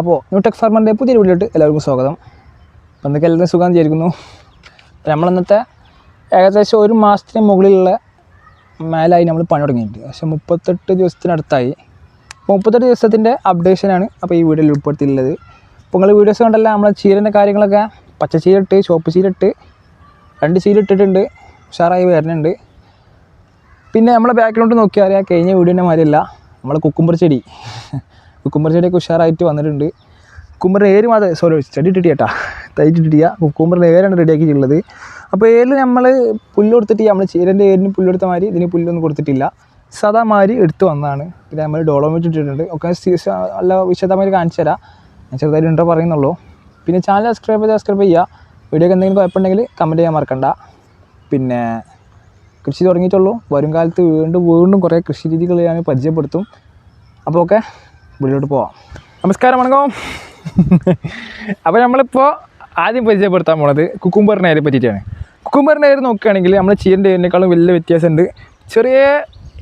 അപ്പോൾ ന്യൂടെക് ഫാർമറിന്റെ പുതിയ വീട്ടിലോട്ട് എല്ലാവർക്കും സ്വാഗതം. അപ്പോൾ എന്തൊക്കെ എല്ലാവരും സുഖം വിചാരിക്കുന്നു. അപ്പോൾ നമ്മളിന്നത്തെ ഏകദേശം ഒരു മാസത്തിന് മുകളിലുള്ള മേലായി നമ്മൾ പണി തുടങ്ങിയിട്ടുണ്ട്. പക്ഷേ മുപ്പത്തെട്ട് ദിവസത്തിനടുത്തായി. അപ്പോൾ മുപ്പത്തെട്ട് ദിവസത്തിന്റെ അപ്ഡേഷനാണ് അപ്പോൾ ഈ വീഡിയോയിൽ ഉൾപ്പെടുത്തിയിട്ടുള്ളത്. അപ്പോൾ നിങ്ങൾ വീഡിയോസ് കണ്ടല്ല നമ്മളെ ചീരന്റെ കാര്യങ്ങളൊക്കെ പച്ച ഇട്ട് ചുവപ്പ് ചീര ഇട്ട് രണ്ട് ചീര ഇട്ടിട്ടുണ്ട് ഉഷാറായി വരുന്നുണ്ട്. പിന്നെ നമ്മളെ ബാക്ക്ഗ്രൗണ്ട് നോക്കിയാൽ അറിയാം കഴിഞ്ഞ വീഡിയോന്റെ മാതിരിയല്ല. നമ്മളെ കുക്കുമ്പർ ചെടി. കുക്കുമ്പർ ചെടിയൊക്കെ ഉഷാറായിട്ട് വന്നിട്ടുണ്ട്. കുക്കുമ്പർ ഏര് മാത്രം സോറി ചെടി ഇട്ടിട്ട് കേട്ടാ. തൈറ്റ് ഇട്ടിട്ടില്ല കുക്കുമ്പറിന്റെ ഏരാണ് റെഡിയാക്കിയിട്ടുള്ളത് അപ്പോൾ ഏരിൽ നമ്മൾ പുല്ല് കൊടുത്തിട്ട് നമ്മൾ ചീരന്റെ ഏരിന് പുല്ല് കൊടുത്ത മാതിരി ഇതിന് പുല്ലൊന്നും കൊടുത്തിട്ടില്ല. സാധാ മാതിരി എടുത്തു വന്നതാണ്. പിന്നെ നമ്മൾ ഡോളോമിറ്റ് ഇട്ടിട്ടുണ്ട്. ഒക്കെ നല്ല വിശദമായിട്ട് കാണിച്ചു തരാം. ഞാൻ ചെറുതായിട്ട് ഉണ്ടോ പറയുന്നുള്ളൂ. പിന്നെ ചാനൽ സബ്സ്ക്രൈബ് ചെയ്ത് സബ്സ്ക്രൈബ് ചെയ്യുക വീഡിയോക്ക് എന്തെങ്കിലും കുഴപ്പമുണ്ടെങ്കിൽ കമന്റ് ചെയ്യാൻ മറക്കണ്ട. പിന്നെ കൃഷി തുടങ്ങിയിട്ടുള്ളൂ. വരും കാലത്ത് വീണ്ടും വീണ്ടും കുറേ കൃഷി രീതികൾ ഞാൻ പരിചയപ്പെടുത്തും. അപ്പോൾ ഓക്കെ വീട്ടിലോട്ട് പോവാം. നമസ്കാരം വണക്കം. അപ്പോൾ നമ്മളിപ്പോൾ ആദ്യം പരിചയപ്പെടുത്താൻ പോണത് കുക്കുംബറിന്റെ ഏരെ പറ്റിയിട്ടാണ്. കുക്കുംബറിന്റെ ഏര് നോക്കുകയാണെങ്കിൽ നമ്മൾ ചീരന്റെ ഏരിനേക്കാളും വലിയ വ്യത്യാസമുണ്ട്. ചെറിയ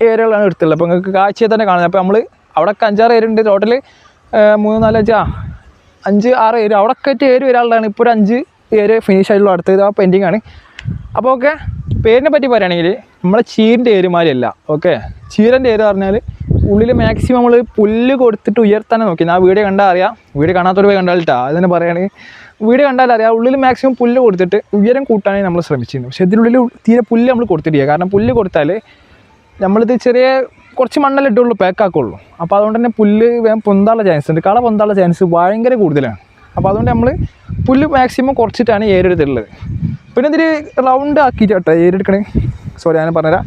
ഏരിയകളാണ് എടുത്തുള്ളത്. അപ്പോൾ നിങ്ങൾക്ക് കാഴ്ചയെ തന്നെ കാണുന്നത് അപ്പോൾ നമ്മൾ അവിടെ അഞ്ചാറ് ഏരുണ്ട് ടോട്ടൽ മൂന്ന് നാല് അഞ്ച് ആ അഞ്ച് ആറ് ഏര് അവിടെ ആയിട്ട് ഏര് വരാനുള്ളതാണ് ഇപ്പോൾ ഒരു അഞ്ച് ഏര് ഫിനിഷ് ആയിട്ടുള്ള അടുത്തത് ആ പെൻഡിങ് ആണ്. അപ്പോൾ ഓക്കെ പേരിനെ പറ്റി പറയുകയാണെങ്കിൽ നമ്മളെ ചീരന്റെ ഏരുമാരിയല്ല ഓക്കെ ചീരന്റെ ഏര് പറഞ്ഞാൽ ഉള്ളിൽ മാക്സിമം നമ്മൾ പുല്ല് കൊടുത്തിട്ട് ഉയർത്താനേ നോക്കി. ഞാൻ വീഡിയോ കണ്ടാൽ അറിയാം. വീഡിയോ കാണാത്തൊരു പോയി കണ്ടാലിട്ടാ അത് തന്നെ പറയുകയാണെങ്കിൽ വീഡിയോ കണ്ടാൽ അറിയാം ഉള്ളിൽ മാക്സിമം പുല്ല് കൊടുത്തിട്ട് ഉയരം കൂട്ടാനേ നമ്മൾ ശ്രമിച്ചിരുന്നു. പക്ഷേ ഇതിനുള്ളിൽ തീരെ പുല്ല് നമ്മൾ കൊടുത്തിട്ടില്ല. കാരണം പുല്ല് കൊടുത്താൽ നമ്മളിത് ചെറിയ കുറച്ച് മണ്ണല്ലേ ഇട്ടുള്ളൂ പാക്കാക്കുള്ളൂ അപ്പോൾ അതുകൊണ്ട് തന്നെ പുല്ല് വേഗം പൊന്താനുള്ള ചാൻസ് ഉണ്ട്. കള പൊന്താനുള്ള ചാൻസ് ഭയങ്കര കൂടുതലാണ്. അപ്പോൾ അതുകൊണ്ട് നമ്മൾ പുല്ല് മാക്സിമം കുറച്ചിട്ടാണ് ഏരെടുത്തിട്ടുള്ളത്. പിന്നെ ഇതിൽ റൗണ്ട് ആക്കിയിട്ട് കേട്ടോ ഏരെടുക്കണേ? സോറി ഞാൻ പറഞ്ഞുതരാം.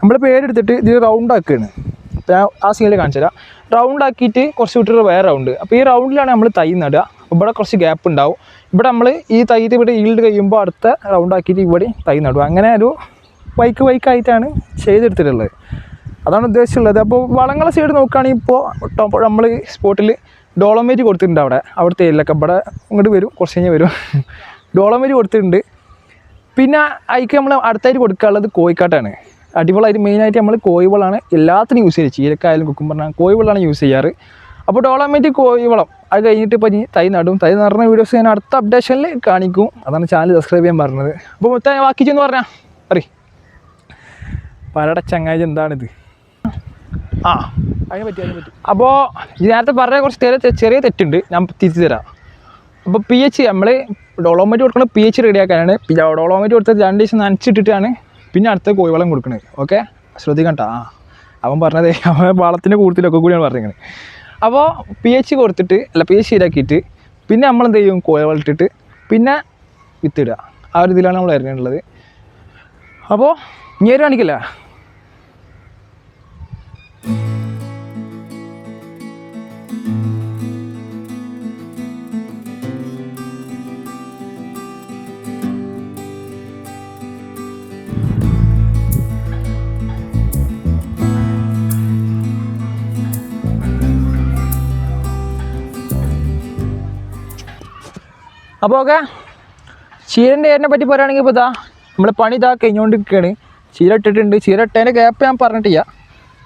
നമ്മളിപ്പോൾ ഏരെടുത്തിട്ട് ഇതിൽ റൗണ്ട് ആക്കുകയാണ് ഞാൻ ആ സീനിൽ കാണിച്ചു തരാം റൗണ്ട് ആക്കിയിട്ട് കുറച്ച് വിട്ടിട്ട് വേറെ റൗണ്ട് അപ്പോൾ ഈ റൗണ്ടിലാണ് നമ്മൾ തൈ നടുക. ഇവിടെ കുറച്ച് ഗ്യാപ്പ് ഉണ്ടാവും. ഇവിടെ നമ്മൾ ഈ തൈ ഇവിടെ ഈൽഡ് കഴിയുമ്പോൾ അടുത്ത റൗണ്ട് ആക്കിയിട്ട് ഇവിടെ തൈ നടുക. അങ്ങനെ ഒരു വൈക്ക് വൈക്കായിട്ടാണ് ചെയ്തെടുത്തിട്ടുള്ളത്. അതാണ് ഉദ്ദേശിച്ചുള്ളത്. അപ്പോൾ വളങ്ങളെ സൈഡ് നോക്കുകയാണെങ്കിൽ ഇപ്പോൾ നമ്മൾ സ്പോട്ടിൽ ഡോളമേറ്റ് കൊടുത്തിട്ടുണ്ട് അവിടെ. അവിടുത്തെ ഏരിയയിലൊക്കെ ഇവിടെ ഇങ്ങോട്ട് വരും. കുറച്ച് കഴിഞ്ഞ് വരും. ഡോളമേറ്റ് കൊടുത്തിട്ടുണ്ട്. പിന്നെ അതിക്ക് നമ്മൾ അടുത്തായിട്ട് കൊടുക്കാനുള്ളത് കോഴിക്കാട്ടാണ്. അടിവളമായിട്ട് മെയിനായിട്ട് നമ്മൾ കോഴിവളമാണ് എല്ലാത്തിനും യൂസ് ചെയ്യുക ചീരക്കായാലും കുക്കുംബറിനാണ് കോഴിവളമാണ് യൂസ് ചെയ്യാറ്. അപ്പോൾ ഡോളമേറ്റ് കോഴിവളം അത് കഴിഞ്ഞിട്ട് ഇപ്പോൾ ഇനി തൈ നടും. തൈ നടന്ന വീഡിയോസ് ഞാൻ അടുത്ത അപ്ഡേഷനിൽ കാണിക്കും. അതാണ് ചാനൽ സബ്സ്ക്രൈബ് ചെയ്യാൻ പറഞ്ഞത്. അപ്പോൾ മൊത്തം ബാക്കി ചെന്ന് പറഞ്ഞാൽ അറി പലട ചങ്ങായി എന്താണിത്? ആ. അതിനെ പറ്റി അതിനെ പറ്റി. അപ്പോൾ ഇത് നേരത്തെ പറഞ്ഞ കുറച്ച് ചെറിയ ചെറിയ തെറ്റുണ്ട്. ഞാൻ തിരിച്ചു തരാം. അപ്പോൾ പി എച്ച് നമ്മൾ ഡോളോമേറ്റ് കൊടുക്കുന്നത് പി എച്ച് റെഡിയാക്കാനാണ് ഡോളോമേറ്റ് കൊടുത്തത് രണ്ട് ദിവസം നനച്ചിട്ടിട്ടാണ് പിന്നെ അടുത്ത കോഴിവളം കൊടുക്കണത് ഓക്കെ ശ്രദ്ധിക്കണ്ട. ആ. അവൻ പറഞ്ഞത് അവൻ വളത്തിന്റെ കൂടുതലൊക്കെ കൂടിയാണ് പറഞ്ഞത് അപ്പോൾ പി എച്ച് കൊടുത്തിട്ട് അല്ല പി എച്ച് ശരിയാക്കിയിട്ട് പിന്നെ നമ്മൾ എന്ത് ചെയ്യും? കോഴി ഇട്ടിട്ട് പിന്നെ വിത്തിടുക. ആ ഒരു ഇതിലാണ് നമ്മൾ ഇറങ്ങിയിട്ടുള്ളത്. അപ്പോൾ ഇനി ഒരു കാണിക്കില്ല അപ്പോൾ ഓക്കെ. ചീരന്റെ ഏരിനെ പറ്റി പറയുകയാണെങ്കിൽ ഇപ്പോൾ ഇതാ നമ്മൾ പണി ഇതാ കഴിഞ്ഞുകൊണ്ടിരിക്കുകയാണ് ചീര ഇട്ടിട്ടുണ്ട്. ചീര ഇട്ടതിന്റെ ഗ്യാപ്പ് ഞാൻ പറഞ്ഞിട്ടില്ല.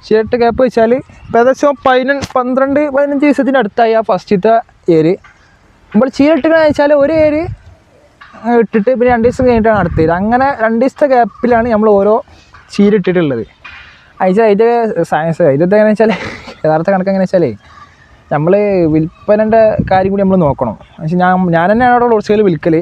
ചീര ഇട്ട ഗ്യാപ്പ് വെച്ചാൽ ഇപ്പോൾ ഏകദേശം പതിനഞ്ച് പന്ത്രണ്ട് പതിനഞ്ച് ദിവസത്തിന്റെ അടുത്തായി ആ ഫസ്റ്റത്തെ ഏര്. നമ്മൾ ചീര ഇട്ടിക്കണമെന്ന് വെച്ചാൽ ഒരു ഏര് ഇട്ടിട്ട് പിന്നെ രണ്ട് ദിവസം കഴിഞ്ഞിട്ടാണ് അടുത്തത്. അങ്ങനെ രണ്ട് ദിവസത്തെ ഗ്യാപ്പിലാണ് നമ്മൾ ഓരോ ചീര ഇട്ടിട്ടുള്ളത്. അതിന്റെ അതിന്റെ സയൻസ് അതിന്റെ എങ്ങനെയാണെന്ന് വെച്ചാൽ യഥാർത്ഥ കണക്ക് എങ്ങനെ വെച്ചാലേ നമ്മൾ വിൽപ്പനന്റെ കാര്യം കൂടി നമ്മൾ നോക്കണം. പക്ഷേ ഞാൻ ഞാൻ തന്നെയാണ് അവിടെ ഹോൾസെയിൽ വിൽക്കൽ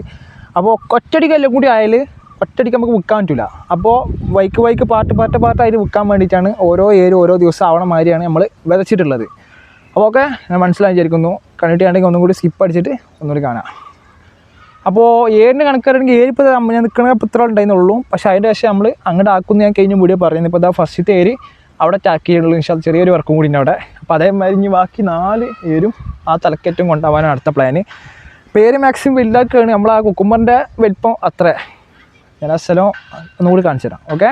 അപ്പോൾ ഒറ്റടിക്ക് എല്ലാം കൂടി ആയാൽ ഒറ്റടിക്ക് നമുക്ക് വിൽക്കാൻ പറ്റില്ല അപ്പോൾ വൈക്ക് വൈക്ക് പാട്ട് പാട്ട് പാട്ടായിട്ട് വിൽക്കാൻ വേണ്ടിയിട്ടാണ് ഓരോ ഏരും ഓരോ ദിവസം ആവണ മാതിരിയാണ് നമ്മൾ വിതച്ചിട്ടുള്ളത്. അപ്പോൾ ഓക്കെ ഞാൻ മനസ്സിലായി വിചാരിക്കുന്നു. കണ്ടിട്ടാണെങ്കിൽ ഒന്നും കൂടി സ്കിപ്പ് അടിച്ചിട്ട് ഒന്നുകൂടി കാണാം. അപ്പോൾ ഏഴിന് കണക്കാണെങ്കിൽ ഏഴ് ഇപ്പോൾ ഞാൻ നിൽക്കണ ഇത്ര ഉണ്ടായിരുന്നുള്ളൂ. പക്ഷേ അതിന്റെ ശേഷം നമ്മൾ അങ്ങോട്ട് ആക്കുന്നു ഞാൻ കഴിഞ്ഞ വീഡിയോ പറയുന്നത് ഇപ്പോൾ ഇതാ ഫസ്റ്റത്തെ ഏര് അവിടെ ടാക്കിയുള്ളൂ ഇൻഷാ ചെറിയൊരു വർക്കും കൂടി ഉണ്ട് അവിടെ. അപ്പോൾ അതേമാതിരി ഇനി ബാക്കി നാല് ഏരും ആ തലക്കറ്റം കൊണ്ടുപോകാനാണ് അടുത്ത പ്ലാന് പേര് മാക്സിമം വലുതാക്കുകയാണ്. നമ്മൾ ആ കുക്കുമ്പറിന്റെ വലിപ്പം അത്ര. ഞാൻ ആ സ്ഥലം ഒന്നുകൂടി കാണിച്ചു തരാം. ഓക്കെ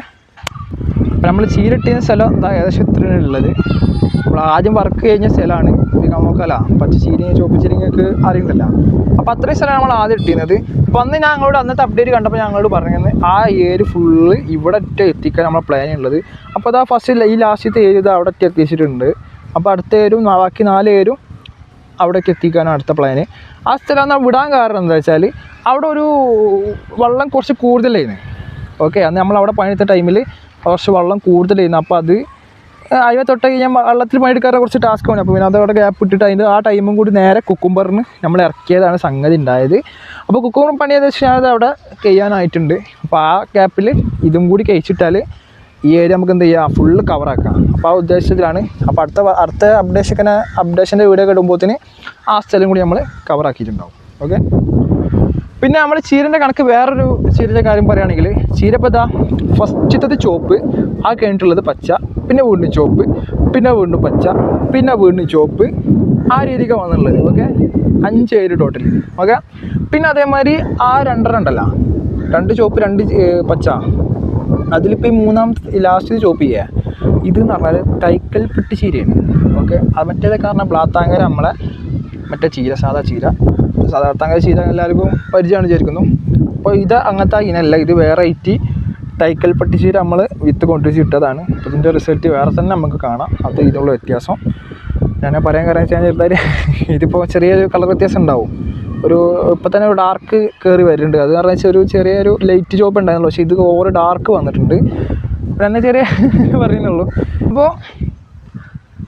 അപ്പോൾ നമ്മൾ ചീരട്ടിയ സ്ഥലം എന്താ ഏകദേശം ഇത്രയാണ് ഉള്ളത്. നമ്മൾ ആദ്യം വർക്ക് കഴിഞ്ഞ സ്ഥലമാണ്. നമുക്കല്ല പച്ച ചീരയും ചുവപ്പ് ചീരങ്ങക്ക് അറിയണ്ടല്ല. അപ്പോൾ അത്രയും സ്ഥലമാണ് നമ്മൾ ആദ്യം ഇട്ടിരുന്നത്. അപ്പോൾ അന്ന് ഞങ്ങളോട് അന്നത്തെ അപ്ഡേറ്റ് കണ്ടപ്പോൾ ഞങ്ങളോട് പറഞ്ഞത് ആ ഏര് ഫുള്ള് ഇവിടെ എത്തിക്കാൻ നമ്മളെ പ്ലാൻ ഉള്ളത്. അപ്പോൾ അതാ ഫസ്റ്റ് ഈ ലാസ്റ്റത്തെ ഏര് ഇത് അവിടെ ഒറ്റ എത്തിച്ചിട്ടുണ്ട്. അപ്പോൾ അടുത്ത ഏരും ബാക്കി നാല് ഏരും അവിടേക്ക് എത്തിക്കാനാണ് അടുത്ത പ്ലാന് ആ സ്ഥലം എന്നാൽ വിടാൻ കാരണം എന്താ വെച്ചാൽ അവിടെ ഒരു വെള്ളം കുറച്ച് കൂടുതലായിരുന്നു. ഓക്കെ അന്ന് നമ്മൾ അവിടെ പണിയെടുത്ത ടൈമിൽ കുറച്ച് വെള്ളം കൂടുതലായിരുന്നു. അപ്പോൾ അത് അതിനെ തൊട്ട് കഴിഞ്ഞാൽ വെള്ളത്തിൽ പണിയെടുക്കാറ് കുറച്ച് ടാസ്ക് ആണ്. അപ്പോൾ പിന്നെ അതവിടെ ഗ്യാപ്പ് ഇട്ടിട്ട് അതിന്റെ ആ ടൈമും കൂടി നേരെ കുക്കുംബറിന് നമ്മൾ ഇറക്കിയതാണ് സംഗതി ഉണ്ടായത്. അപ്പോൾ കുക്കുംബർ പണി ഏകദേശം ഞാനത് അവിടെ ചെയ്യാനായിട്ടുണ്ട്. അപ്പോൾ ആ ഗ്യാപ്പിൽ ഇതും കൂടി കഴിച്ചിട്ടാൽ ഈ ഏരിയ നമുക്ക് എന്ത് ചെയ്യാം? ഫുള്ള് കവറാക്കാം അപ്പോൾ ആ ഉദ്ദേശത്തിലാണ്. അപ്പോൾ അടുത്ത അടുത്ത അപ്ഡേഷൻ അപ്ഡേഷന്റെ വീഡിയോ കിടുമ്പോഴത്തേന് ആ സ്ഥലം കൂടി നമ്മൾ കവറാക്കിയിട്ടുണ്ടാവും ഓക്കെ പിന്നെ നമ്മൾ ചീരന്റെ കണക്ക് വേറൊരു ചീരന്റെ കാര്യം പറയുകയാണെങ്കിൽ ചീരപ്പത ഫസ്റ്റത്തെ ചോപ്പ് ആ കഴിഞ്ഞിട്ടുള്ളത് പച്ച പിന്നെ വീണ്ടും ചോപ്പ് പിന്നെ വീണ്ടും പച്ച പിന്നെ വീണ്ടും ചോപ്പ് ആ രീതിക്ക് വന്നുള്ളത് ഓക്കെ അഞ്ച് ഏര് ടോട്ടൽ ഓക്കെ പിന്നെ അതേമാതിരി ആ രണ്ടര ഉണ്ടല്ലോ. രണ്ട് ചോപ്പ് രണ്ട് പച്ച. അതിലിപ്പോൾ ഈ മൂന്നാമത്തെ ലാസ്റ്റ് ചോപ്പ് ചെയ്യുക ഇത് എന്ന് പറഞ്ഞാൽ തൈക്കൽ പെട്ടി ചീരയാണ്. ഓക്കെ? അത് മറ്റേതൊക്കെ പറഞ്ഞാൽ ബ്ലാത്താങ്കര നമ്മളെ മറ്റേ ചീര സാധാ ചീര. സാധാരണ താങ്കര ചീര എല്ലാവർക്കും പരിചയമാണ് വിചാരിക്കുന്നു. അപ്പോൾ ഇത് അങ്ങനത്തെ ഇനല്ല. ഇത് വേറെ ഐറ്റി തൈക്കൽ പട്ടി ചീര നമ്മൾ വിത്ത് കൊണ്ടുവച്ച് ഇട്ടതാണ്. അപ്പോൾ ഇതിന്റെ റിസൾട്ട് വേറെ തന്നെ നമുക്ക് കാണാം. അത് ഇതിനുള്ള വ്യത്യാസം. ഞാൻ പറയാൻ കാരണം വെച്ചാൽ ചെറുതായി ഇതിപ്പോൾ ചെറിയൊരു കളർ വ്യത്യാസം ഉണ്ടാവും. ഒരു ഇപ്പോൾ തന്നെ ഒരു ഡാർക്ക് കയറി വരുന്നുണ്ട്. അത് കാരണം വെച്ചാൽ ഒരു ചെറിയൊരു ലൈറ്റ് ജോബ് ഉണ്ടായിരുന്നുള്ളൂ. പക്ഷേ ഇത് ഓവർ ഡാർക്ക് വന്നിട്ടുണ്ട്. പിന്നെ ചെറിയ പറയുന്നുള്ളൂ. അപ്പോൾ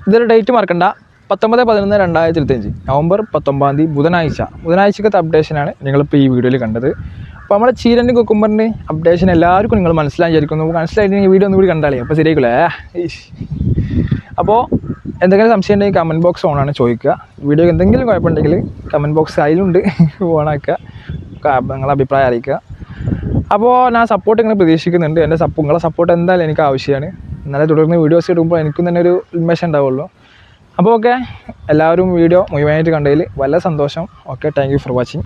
ഇതൊരു ഡേറ്റ് മറക്കണ്ട. പത്തൊമ്പത് പതിനൊന്ന് രണ്ടായിരത്തി ഇരുപത്തഞ്ച് നവംബർ പത്തൊമ്പതാം തീയതി ബുധനാഴ്ച. ബുധനാഴ്ചക്കത്തെ അപ്ഡേഷനാണ് നിങ്ങളിപ്പോൾ ഈ വീഡിയോയിൽ കണ്ടത്. അപ്പോൾ നമ്മുടെ ചീരന്റെ കുക്കുമ്പറിന്റെ അപ്ഡേഷൻ എല്ലാവർക്കും നിങ്ങൾ മനസ്സിലായി വിചാരിക്കുന്നു. മനസ്സിലായിട്ട് വീഡിയോ ഒന്നുകൂടി കണ്ടാലേ. അപ്പോൾ ശരിയായിക്കൂലേ. അപ്പോൾ എന്തെങ്കിലും സംശയം ഉണ്ടെങ്കിൽ കമന്റ് ബോക്സ് ഓണാണ് ചോദിക്കുക. വീഡിയോ എന്തെങ്കിലും കുഴപ്പമുണ്ടെങ്കിൽ കമന്റ് ബോക്സ് അതിലുണ്ട്. ഓണാക്കുക നിങ്ങളുടെ അഭിപ്രായം അറിയിക്കുക. അപ്പോൾ ഞാൻ സപ്പോർട്ട് ഇങ്ങനെ പ്രതീക്ഷിക്കുന്നുണ്ട്. എന്റെ സപ്പോ നിങ്ങളെ സപ്പോർട്ട് എന്തായാലും എനിക്ക് ആവശ്യമാണ്. എന്നാലേ തുടർന്ന് വീഡിയോസ് ഇടുമ്പോൾ എനിക്കും തന്നെ ഒരു ഉന്മേഷം ഉണ്ടാവുള്ളൂ. അപ്പോൾ ഓക്കെ എല്ലാവരും വീഡിയോ മുഴുവനായിട്ട് കണ്ടതിൽ വളരെ സന്തോഷം. Okay thank for watching